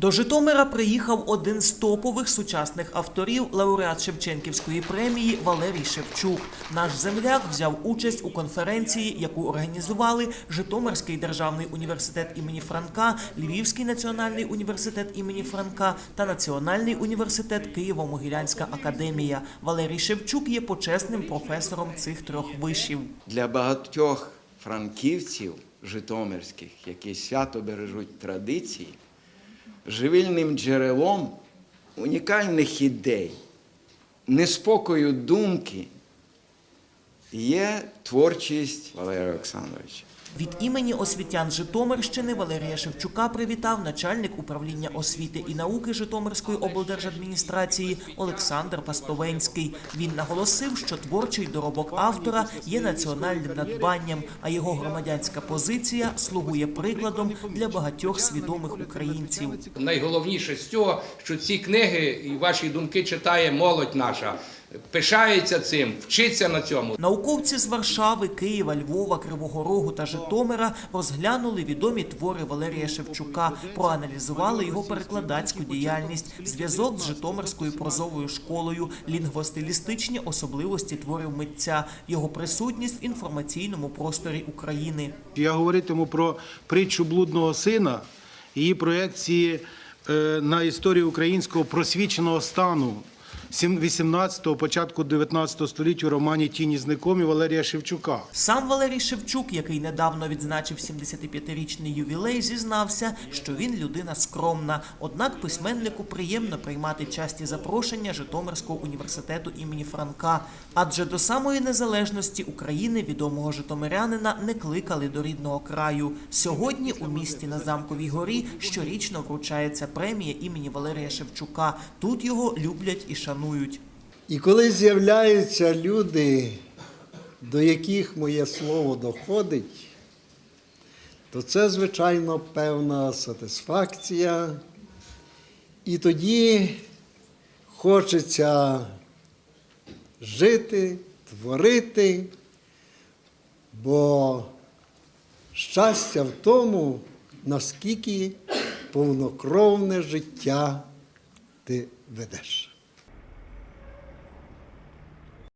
До Житомира приїхав один з топових сучасних авторів, лауреат Шевченківської премії Валерій Шевчук. Наш земляк взяв участь у конференції, яку організували Житомирський державний університет імені Франка, Львівський національний університет імені Франка та Національний університет Києво-Могилянська академія. Валерій Шевчук є почесним професором цих трьох вишів. Для багатьох франківців житомирських, які свято бережуть традиції, живильним джерелом унікальних ідей, неспокою думки є творчість Валерія Олександровича. Від імені освітян Житомирщини Валерія Шевчука привітав начальник управління освіти і науки Житомирської облдержадміністрації Олександр Пастовенський. Він наголосив, що творчий доробок автора є національним надбанням, а його громадянська позиція слугує прикладом для багатьох свідомих українців. Найголовніше з цього, що ці книги і ваші думки читає молодь наша, пишається цим, вчиться на цьому. Науковці з Варшави, Києва, Львова, Кривого Рогу та Житомира розглянули відомі твори Валерія Шевчука, проаналізували його перекладацьку діяльність, зв'язок з Житомирською прозовою школою, лінгвостилістичні особливості творів митця, його присутність в інформаційному просторі України. Я говоритиму про притчу блудного сина, її проекції е, на історію українського просвіченого стану 18-го, початку 19 століття у романі Тіні знакомі Валерія Шевчука. Сам Валерій Шевчук, який недавно відзначив 75-річний ювілей, зізнався, що він людина скромна. Однак письменнику приємно приймати часті запрошення Житомирського університету імені Франка. Адже до самої незалежності України відомого житомирянина не кликали до рідного краю. Сьогодні у місті на замковій горі щорічно вручається премія імені Валерія Шевчука. Тут його люблять і шанують. І коли з'являються люди, до яких моє слово доходить, то це, звичайно, певна сатисфакція. І тоді хочеться жити, творити, бо щастя в тому, наскільки повнокровне життя ти ведеш.